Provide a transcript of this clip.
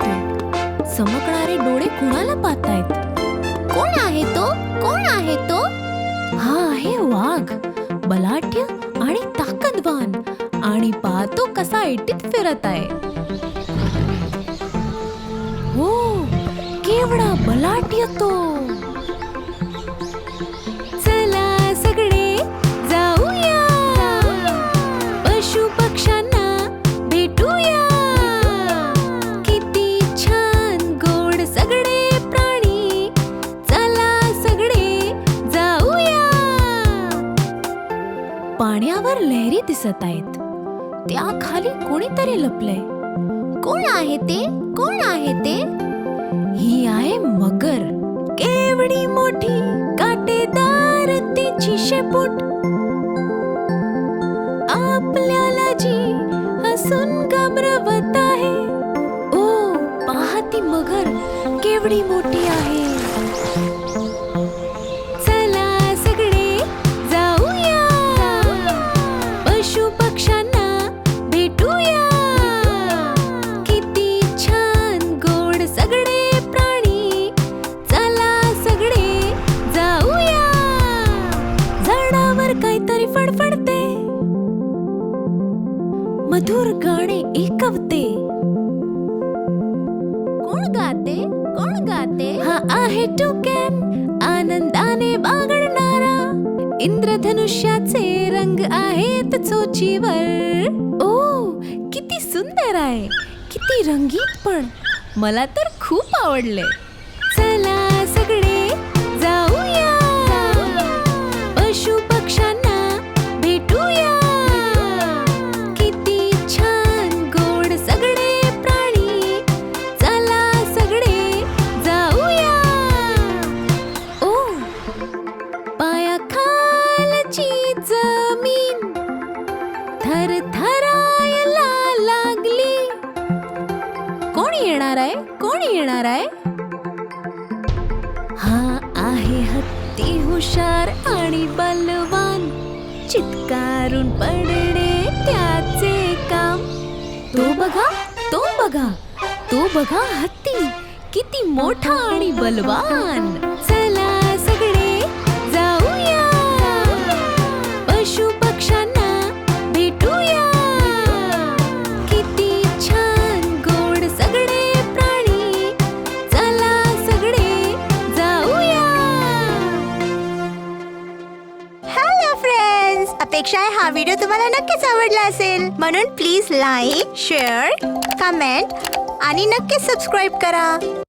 असा चमकणारे डोळे कुणाला पाहतायत? कोण आहे तो? कोण आहे तो? हा आहे वाघ. बलाढ्य आणि ताकदवान. आणि पाहतो कसा ऐटीत फिरत आहे. हो केवढा बलाढ्य तो. चला सगळे जाऊया. पशु लहरी दिसत आहेत. त्या खाली कोणीतरी लपलंय. कोण आहे ते? कोण आहे ते? ही आहे मगर. केवढी मोठी काटेदार तिची शेपूट. आपल्याला जी हसून घाबरवत आहे. ओ पहा ती मगर. केवढी मोठी आहे. फडफडते. मधुर गाणे ऐकवते. कोण गाते? कोण गाते? हा आहे टुकॅन आनंदाने बागडणारा. इंद्रधनुष्याचे रंग आहेत चोचीवर. ओ किती सुंदर आहे. किती रंगीत पण. मला तर खूप आवडले. आहे? कोण येणार आहे? हा आहे हत्ती हुशार आणि बलवान. चित्कारून पडणे त्याचे काम. तो बघा तो बघा तो बघा हत्ती. किती मोठा आणि बलवान. फ्रेंड्स अपेक्षा आहे हा व्हिडिओ तुम्हाला नक्कीच आवडला असेल. म्हणून प्लीज लाईक शेअर कमेंट आणि नक्कीच सबस्क्राईब करा.